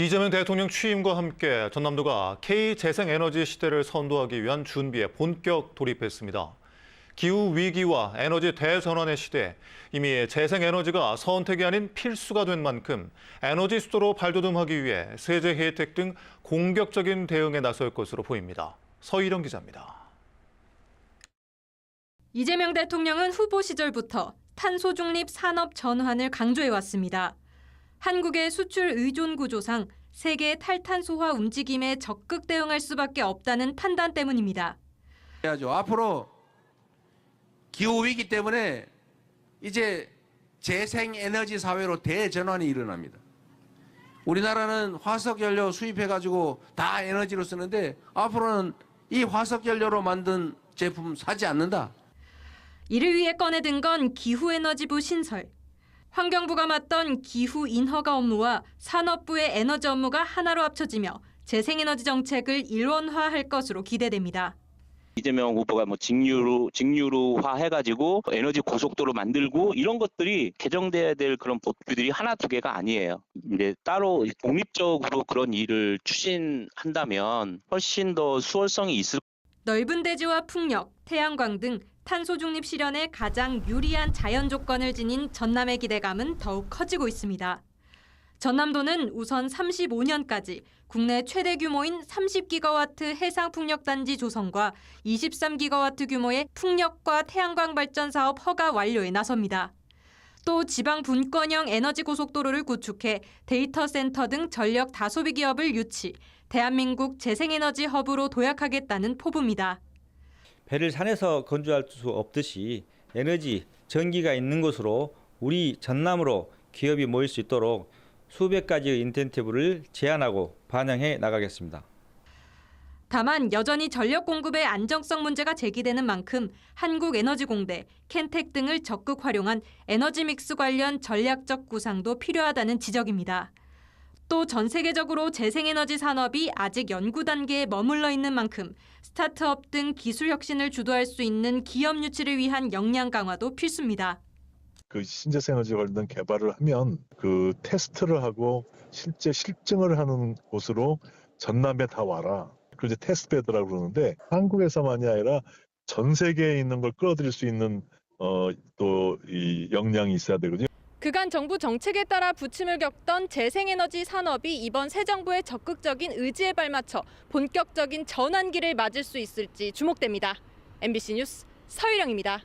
이재명 대통령 취임과 함께 전남도가 K-재생에너지 시대를 선도하기 위한 준비에 본격 돌입했습니다. 기후 위기와 에너지 대전환의 시대, 이미 재생에너지가 선택이 아닌 필수가 된 만큼 에너지 수도로 발돋움하기 위해 세제 혜택 등 공격적인 대응에 나설 것으로 보입니다. 서희령 기자입니다. 이재명 대통령은 후보 시절부터 탄소 중립 산업 전환을 강조해 왔습니다. 한국의 수출 의존 구조상 세계 탈탄소화 움직임에 적극 대응할 수밖에 없다는 판단 때문입니다. 해야죠. 앞으로 기후 위기 때문에 이제 재생 에너지 사회로 대전환이 일어납니다. 우리나라는 화석 연료 수입해 가지고 다 에너지로 쓰는데 앞으로는 이 화석 연료로 만든 제품 사지 않는다. 이를 위해 꺼내든 건 기후에너지부 신설. 환경부가 맡던 기후 인허가 업무와 산업부의 에너지 업무가 하나로 합쳐지며 재생에너지 정책을 일원화할 것으로 기대됩니다. 이재명 후보가 뭐 직류로 직류로화 해가지고 에너지 고속도로 만들고 이런 것들이 개정돼야 될 그런 법규들이 하나 두 개가 아니에요. 이제 따로 독립적으로 그런 일을 추진한다면 훨씬 더 수월성이 있을 넓은 대지와 풍력, 태양광 등 탄소 중립 실현에 가장 유리한 자연 조건을 지닌 전남의 기대감은 더욱 커지고 있습니다. 전남도는 우선 35년까지 국내 최대 규모인 30기가와트 해상 풍력 단지 조성과 23기가와트 규모의 풍력과 태양광 발전 사업 허가 완료에 나섭니다. 또 지방 분권형 에너지 고속도로를 구축해 데이터 센터 등 전력 다소비 기업을 유치, 대한민국 재생에너지 허브로 도약하겠다는 포부입니다. 배를 산에서 건조할 수 없듯이 에너지, 전기가 있는 곳으로 우리 전남으로 기업이 모일 수 있도록 수백 가지의 인센티브를 제안하고 반영해 나가겠습니다. 다만 여전히 전력 공급의 안정성 문제가 제기되는 만큼 한국에너지공대, 켄텍 등을 적극 활용한 에너지 믹스 관련 전략적 구상도 필요하다는 지적입니다. 또 전 세계적으로 재생에너지 산업이 아직 연구 단계에 머물러 있는 만큼 스타트업 등 기술 혁신을 주도할 수 있는 기업 유치를 위한 역량 강화도 필수입니다. 그 신재생 에너지 관련 개발을 하면 그 테스트를 하고 실제 실증을 하는 곳으로 전남에 다 와라. 그 이제 테스트베드라고 그러는데 한국에서만이 아니라 전 세계에 있는 걸 끌어들일 수 있는 어 또 이 역량이 있어야 되거든요. 그간 정부 정책에 따라 부침을 겪던 재생에너지 산업이 이번 새 정부의 적극적인 의지에 발맞춰 본격적인 전환기를 맞을 수 있을지 주목됩니다. MBC 뉴스 서유령입니다.